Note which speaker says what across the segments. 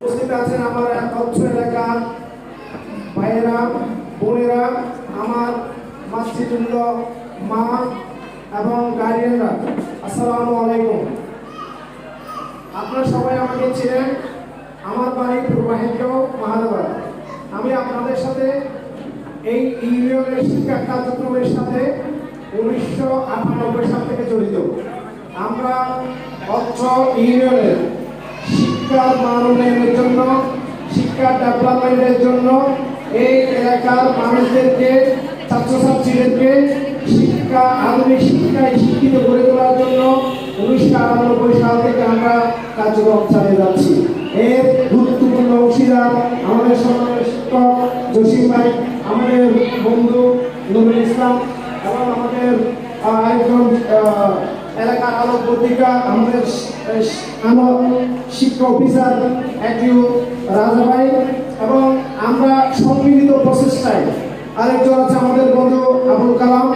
Speaker 1: উপস্থিত আছেন আমার অর্থ এলাকার ভাইয়েরা, বোনেরা, আমার মাতৃতুল্য মা এবং গার্ডিয়ানরা আসসালামু আলাইকুম। আপনারা সবাই আমাকে ছিলেন আমার বাড়ি পূর্বাহিনগাঁও মহানগর। আমি আপনাদের সাথে এই ইউনিয়নের শিক্ষা কার্যক্রমের সাথে উনিশশো আটানব্বই সাল থেকে জড়িত। আমরা অর্থ ইউনিয়নের শিক্ষার মান উন্নয়নের জন্য শিক্ষা ডেভেলপমেন্টের জন্য এই এলাকার মানুষদেরকে ছাত্রছাত্রীদেরকে শিক্ষা আধুনিক শিক্ষায় শিক্ষিত করে তোলার জন্য উনিশশো আটানব্বই সাল থেকে আমরা কার্যক্রম চালিয়ে যাচ্ছি। এর গুরুত্বপূর্ণ অংশীদার আমাদের সম্মানের শিক্ষক জসিম ভাই আমাদের বন্ধু নুরুল ইসলাম এবং আমাদের আহ, এলাকার আলোক পত্রিকা আমাদের আমার শিক্ষা অফিসার একটিও রাজা ভাই এবং আমরা সম্মিলিত প্রচেষ্টায় আরেকজন আছে আমাদের বন্ধু আবুল কালাম।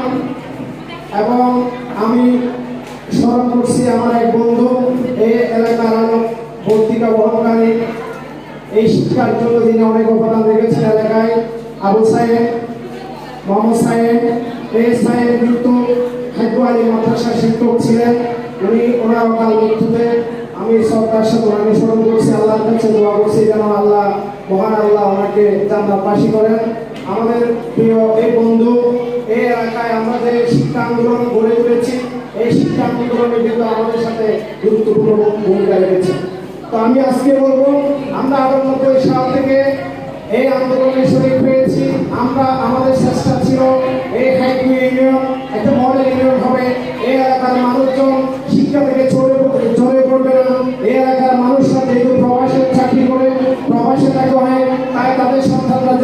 Speaker 1: এবং আমি স্মরণ করছি আমার এক বন্ধু এই এলাকার আলোক পত্রিকা বহনকারী। এই শিক্ষার জন্য তিনি অনেক অবদান রেখেছেন এলাকায়। আবু সাহেব, মোহাম্মদ সাহেব এই সাহেব খাদ্য শিক্ষক ছিলেন। উনি, ওনার অকাল মৃত্যুতে আমি সরকার সাথে করছি আল্লাহর কাছে দোয়া করছি যেন আল্লাহ, মহান আল্লাহ ওনাকে করেন। আমাদের প্রিয় এই বন্ধু এই এলাকায় আমরা শিক্ষা আন্দোলন গড়ে তুলেছি, এই শিক্ষা আন্দোলনে কিন্তু আমাদের সাথে গুরুত্বপূর্ণ ভূমিকা রেখেছে। তো আমি আজকে বলব, আমরা আটানব্বই সাল থেকে এই আন্দোলনে শরীর পেয়েছি। আমরা আমাদের চেষ্টা ছিল এই হাইকু ইউনিয়ন একটা মডেল ইউনিয়ন হবে। এই এলাকার মানুষজন শিক্ষা থেকে চলে চলে পড়বে না। এই এলাকার মানুষরা যেহেতু প্রবাসে চাকরি করে, প্রবাসে থাকে হয় তাই তাদের সন্তানরা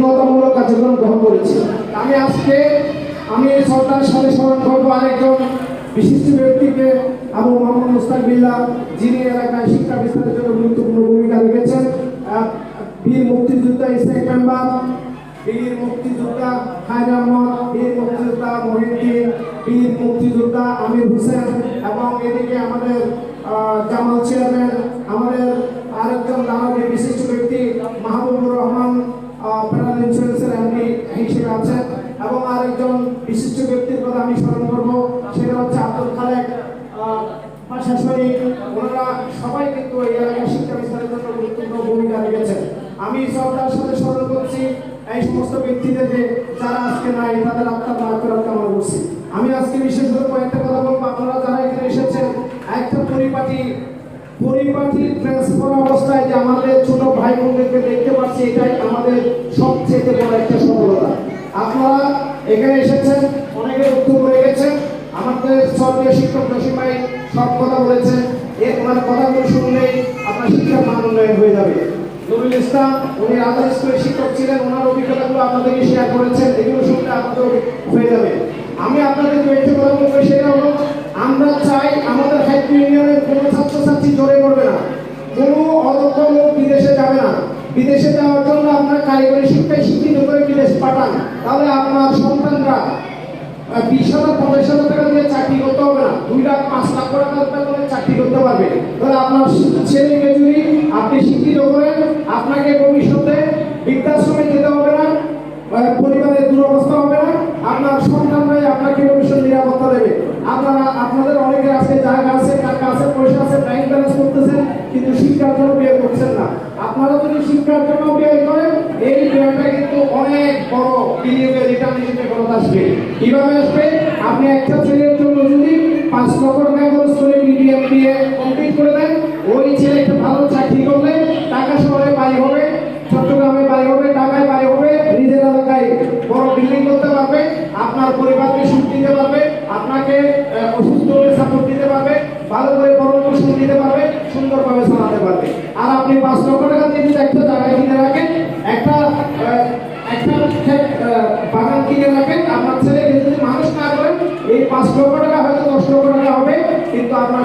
Speaker 1: সচেতনতামূলক কার্যক্রম গ্রহণ করেছি। আমি আজকে, আমি এই সরকারের সাথে স্মরণ করব আরেকজন বিশিষ্ট ব্যক্তিকে, আবু মোহাম্মদ মুস্তাক বিল্লাহ, যিনি এলাকায় শিক্ষা বিস্তারের জন্য গুরুত্বপূর্ণ ভূমিকা রেখেছেন। বীর মুক্তিযোদ্ধা ইসলাম মেম্বার, বীর মুক্তিযোদ্ধা খায়র আহমদ, বীর মুক্তিযোদ্ধা মহিউদ্দিন, বীর মুক্তিযোদ্ধা আমির হোসেন এবং এদিকে আমাদের জামাল চেয়ারম্যান, আমাদের আরেকজন দানবী বিশিষ্ট ব্যক্তি বিশিষ্ট ব্যক্তির কথা আমি স্মরণ করব। সেটা হচ্ছে আব্দুল খালেক। ওনারা সবাই কিন্তু এই শিক্ষা বিস্তারের জন্য গুরুত্বপূর্ণ ভূমিকা আমি সাথে স্মরণ করছি এই সমস্ত ব্যক্তিদেরকে যারা আজকে নাই, তাদের আত্মার কামনা করছি। আমি আজকে বিশেষ করে কয়েকটা কথা বলব। আপনারা যারা এখানে এসেছেন, একটা পরিপাটি পরিপাটি অবস্থায় যে আমাদের ছোট ভাই বোনদেরকে দেখতে পাচ্ছি, এটাই আমাদের সবচেয়ে বড় একটা সফলতা। আপনারা এখানে এসেছেন, অনেকে বক্তব্য রেখেছেন আমাদের সরকারি শিক্ষক জসিম ভাই সব কথা বলেছেন। এর ওনার কথাগুলো শুনলেই আপনার শিক্ষার মান উন্নয়ন হয়ে যাবে। নুরুল ইসলাম, উনি রাজা স্কুলের শিক্ষক ছিলেন, ওনার অভিজ্ঞতাগুলো আপনাদেরকে শেয়ার করেছেন। এগুলো শুনলে আপনাদের হয়ে যাবে। আমি আপনাদের একটু কথা বলব, সেটা হলো, আমরা চাই আমাদের হাইকু ইউনিয়নের কোনো ছাত্রছাত্রী জড়ে পড়বে না। কোনো অদক্ষ লোক বিদেশে যাবে না। বিদেশে যাওয়ার জন্য আপনার কারিগরি শিক্ষায় শিক্ষিত করে বিদেশ পাঠান তাহলে আপনার সন্তানরা বিশ হাজার, পঞ্চাশ হাজার টাকা দিয়ে চাকরি করতে হবে না। দুই লাখ, পাঁচ লাখ টাকা করে চাকরি করতে পারবে। তাহলে আপনার ছেলে যদি আপনি শিক্ষিত করেন, আপনাকে ভবিষ্যতে বৃদ্ধাশ্রমে যেতে হবে না পরিবারের দুরবস্থা হবে না, আপনার সন্তানরাই আপনাকে ভবিষ্যৎ নিরাপত্তা দেবে। আপনারা, আপনাদের অনেকের আজকে জায়গা আছে টাকা আছে, পয়সা আছে ব্যাংক ব্যালেন্স করতেছেন কিন্তু শিক্ষার জন্য আপনারা শিক্ষার জন্য ব্যয় করেন এই ব্যয়টা কিন্তু অনেক বড় বিনিয়োগের রিটার্ন হিসেবে ফেরত আসবে। কীভাবে আসবে? আপনি একটা ছেলের জন্য যদি পাঁচ লক্ষ টাকা খরচ করে মিডিয়াম আপনি পাঁচ লক্ষ টাকা দিয়ে একটা জায়গায় কিনে রাখেন, একটা একটা বাগান কিনে রাখেন। আপনার ছেলে যদি মানুষ না করেন, এই পাঁচ লক্ষ টাকা হয়তো দশ লক্ষ টাকা হবে, কিন্তু আপনার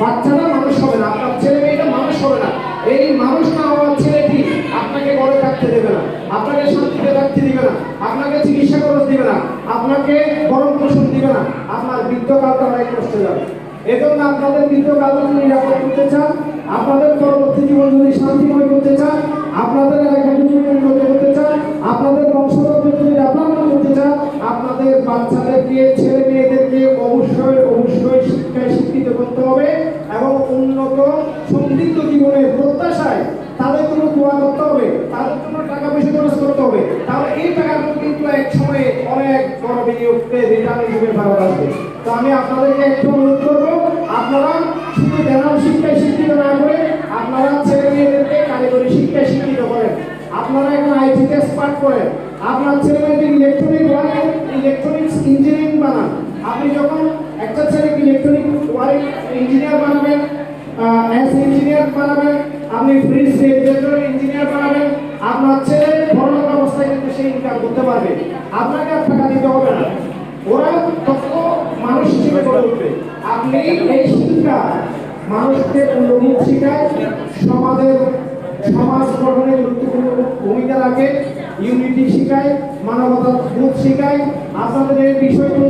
Speaker 1: বাচ্চাটা মানুষ হবে না, আপনার ছেলে মেয়েটা মানুষ হবে না। এই মানুষ না হওয়ার ছেলেটি আপনাকে ঘরে থাকতে দেবে না, আপনাকে শান্তিতে থাকতে দিবে না, আপনাকে চিকিৎসা খরচ দিবে না, আপনাকে গরম পোষণ দিবে না। আপনার বৃদ্ধকালটা অনেক কষ্ট যাবে। এজন্য আপনাদের বৃদ্ধকাল যদি নিরাপদ করতে চান আপনাদের পরবর্তী জীবন যদি শান্তিময় করতে চান, আপনাদের আপনাদের বংশধর যদি ডেভেলপমেন্ট করতে চান, আপনাদের বাচ্চাদেরকে ছেলে মেয়েদেরকে অবশ্যই অবশ্যই শিক্ষায় শিক্ষিত করতে হবে এবং উন্নত সমৃদ্ধ জীবনের প্রত্যাশায় তাদের জন্য দোয়া করতে হবে তাদের জন্য টাকা পয়সা খরচ করতে হবে তাহলে এই টাকাগুলো কিন্তু এক সময়ে অনেক বড় বিনিয়োগকে রিটার্ন হিসেবে ফেরত আসবে তো আমি আপনাদেরকে একটু অনুরোধ করব আপনারা জেনারেল শিক্ষায় শিক্ষিত না করে, আপনারা ছেলে মেয়েদেরকে কারিগরি শিক্ষায় শিক্ষিত করেন। আপনারা এখন আইটিতে স্পার্ট করেন। আপনার ছেলে মেয়েদের ইলেকট্রনিক ওয়ারিং ইলেকট্রনিক্স ইঞ্জিনিয়ারিং বানান। আপনি যখন একটা ছেলেকে ইলেকট্রনিক ওয়ারিং ইঞ্জিনিয়ার বানাবেন এস ইঞ্জিনিয়ার বানাবেন, আপনি ফ্রিজ রেফ্রিজারেটর ইঞ্জিনিয়ার বানাবেন, আপনার ছেলে বড় অবস্থায় কিন্তু সে ইনকাম করতে পারবে। আপনাকে আর টাকা দিতে হবে না। ওরা তত মানুষ হিসেবে গড়ে উঠবে। আপনি এই শিক্ষা মানুষকে মূল্যবোধ শিখায় সমাজের সমাজ গঠনে গুরুত্বপূর্ণ ভূমিকা রাখে ইউনিটি শিখায়, মানবতার বোধ শিখায়। আপনাদের এই বিষয়গুলো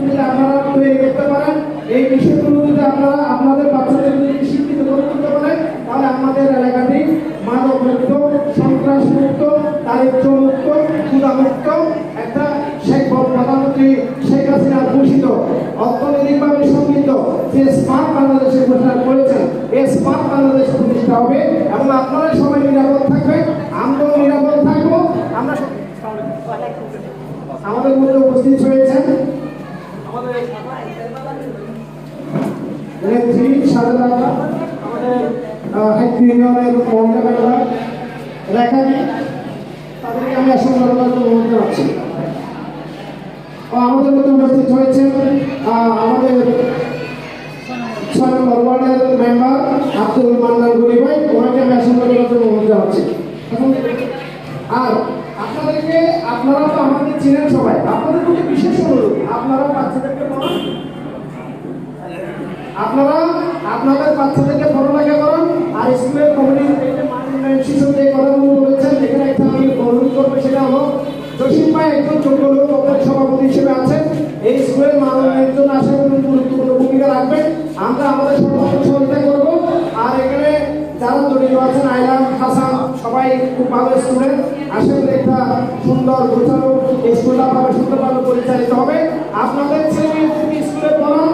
Speaker 1: বাংলাদেশ প্রতিষ্ঠা হবে এবং আপনারা সবাই নিরাপদ থাকবেন। আমরাও নিরাপদ থাকব। আমরা আমাদের মধ্যে উপস্থিত হয়েছেন আমাদের মধ্যে উপস্থিত হয়েছেন আমাদের নম্বর ওয়ার্ডের মেম্বার আব্দুল মান্নান গরি ভাই, ওনাকে আমি আসলে অনুরোধ জানাচ্ছি। আর আপনাদেরকে, আপনারা তো আমাদের চিনেন সবাই, আপনাদের প্রতি বিশেষ অনুরোধ, আপনারা বাচ্চাদেরকে পড়ান। আপনারা আপনাদের বাচ্চাদেরকে পড়ালেখা করান, আর স্কুলের কমিটি শিশু যে কথাগুলো বলেছেন এখানে একটা আমি অনুরোধ করব, সেটা হলো জসিম ভাই একজন যোগ্য লোক সভাপতি হিসেবে আছেন। এই স্কুলের মানবের জন্য আশা করি গুরুত্বপূর্ণ ভূমিকা রাখবেন। আমরা আমাদের সর্বোচ্চ সহযোগিতা করব। আর এখানে যারা জড়িত আছেন আইলাম হাসান, সবাই খুব ভালো স্টুডেন্ট করি একটা সুন্দর গোছানো স্কুলটা আপনারা সুন্দরভাবে পরিচালিত হবে। আপনাদের ছেলে স্কুলে পড়ান।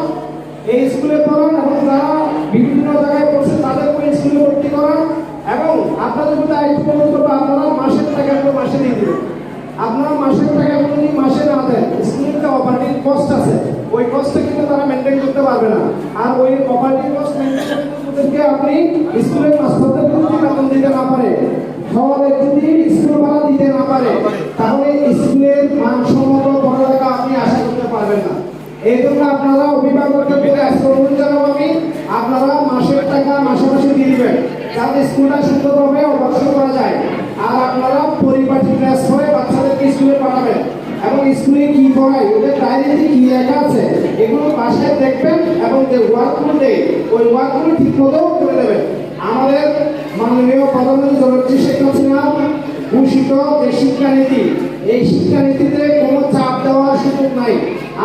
Speaker 1: এই স্কুলে পড়ান এবং যারা বিভিন্ন জায়গায় পড়ছে তাদেরকে স্কুলে ভর্তি করান। এবং আপনাদের মধ্যে আরেকটু অনুরোধ আপনারা মাসের টাকাগুলো মাসে দিয়ে দেবেন। আপনারা মাসের টাকাগুলো যদি মাসে না দেন স্কুলের যে অপারেটিং কস্ট আছে। ওই কস্টটা কিন্তু তারা মেনটেন করতে পারবে না। আর ওই প্রপার্টি কস্ট মেনটেন করতে আপনি স্কুলের মাস্টারদের যদি বেতন দিতে না পারে। তাহলে যদি স্কুল ভাড়া দিতে না পারে, তাহলে স্কুলের মানসম্মত পড়ালেখা আপনি আশা করতে পারবেন না। এই জন্য আপনারা অভিভাবকদের পেলে আজকে অনুরোধ জানাব আমি আপনারা মাসের টাকা মাসে মাসে দিয়ে দিবেন যাতে স্কুলটা সুন্দরভাবে অবশ্যই করা যায় আর আপনারা পরিপাটি ক্লাস করে বাচ্চাদেরকে স্কুলে পাঠাবেন এবং স্কুলে কি পড়ায় ওদের ডায়েরিতে কি লেখা আছে এগুলো বাসায় দেখবেন এবং যে ওয়ার্কগুলো দেয় ওই ওয়ার্কগুলো ঠিক মতো করে দেবেন আমাদের মাননীয় প্রধানমন্ত্রী জনপ্রিয় শেখ হাসিনা ঘোষিত যে শিক্ষানীতি, এই শিক্ষানীতিতে কোনো চাপ দেওয়ার সুযোগ নাই।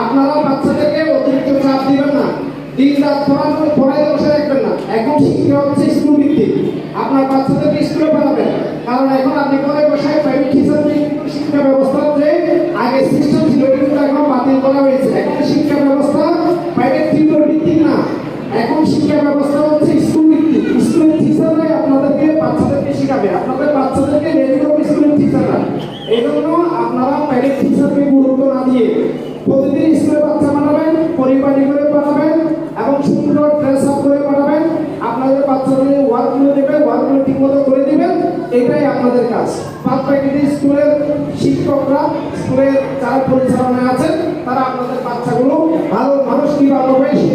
Speaker 1: আপনারা বাচ্চাদেরকে অতিরিক্ত চাপ দিবেন না। দিন রাত পড়ানো পড়াই বসে রাখবেন না। এখন শিক্ষা হচ্ছে স্কুল ভিত্তিক আপনার বাচ্চাদেরকে স্কুলে পাঠাবেন কারণ এখন আপনি ঘরে বসে প্রাইভেট টিচার শিক্ষা ব্যবস্থা যে আগে সিস্টেম ছিল কিন্তু এখন বাতিল করা হয়েছে। এখন শিক্ষা ব্যবস্থা প্রাইভেট টিচার ভিত্তিক না। এখন শিক্ষা ব্যবস্থা হচ্ছে স্কুল ভিত্তিক। স্কুলের টিচাররাই আপনাদেরকে বাচ্চাদেরকে শিখাবে। আপনাদের বাচ্চাদেরকে করবে স্কুলের টিচাররা এই জন্য আপনারা প্রাইভেট টিচারকে গুরুত্ব না দিয়ে প্রতিদিন স্কুলে বাচ্চা পাঠাবেন, পরিপাটি করে পাঠাবেন এবং সুন্দর ড্রেস আপ করে পাঠাবেন। আপনাদের বাচ্চাদের ওয়ার্কগুলো দেবেন ওয়ার্কগুলো ঠিকমতো করে দিবেন। এটাই আপনাদের কাজ। বাদ বাকি স্কুলের শিক্ষকরা, স্কুলের যারা পরিচালনায় আছেন, তারা আপনাদের বাচ্চাগুলো ভালো বিভাগ রয়েছে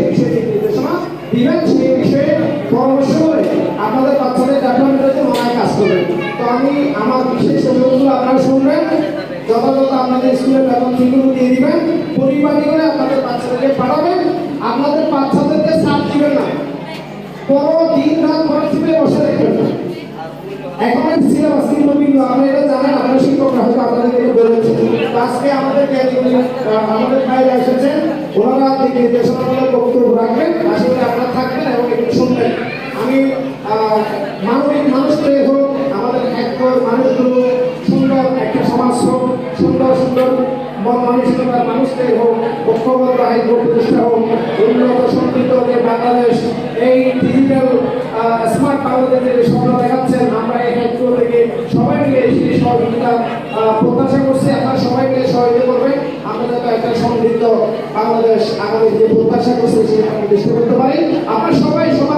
Speaker 1: আপনাদের বাচ্চাদের ডেভেলপমেন্টের জন্য অনেক কাজ না। কোনো দিন রাত পরিস্থিতি বসে দেখবেন না। এখন সিলেবাস আমরা এটা জানেন, আপনারা শিক্ষকরা হয়তো আপনাদেরকে বলেছে। আজকে আমাদের আমাদের ভাইরা এসেছেন ওনারা দেশনামূলক বক্তব্য রাখবেন আশা করি আপনারা থাকবেন এবং একটু শুনবেন। আমি মানবিক মানুষদের হোক, আমাদের একর মানুষগুলো সুন্দর একটা সমাজ হোক, সুন্দর সুন্দর মন মানুষদের হোক, ঐক্যবদ্ধ আইন প্রতিষ্ঠা হোক, উন্নত সম্পৃক্ত বাংলাদেশ, এই ডিজিটাল স্মার্ট বাংলাদেশের যে স্বপ্ন দেখাচ্ছেন আমরা এই ক্ষেত্র থেকে সবাই মিলে সেই সহযোগিতা আহ, প্রত্যাশা করছি আপনারা সবাই মিলে সহযোগিতা করবেন আমরা যাতে একটা সমৃদ্ধ বাংলাদেশ আগামী যে প্রত্যাশা করছে সেটা নির্দিষ্ট করতে পারি আমরা সবাই সবার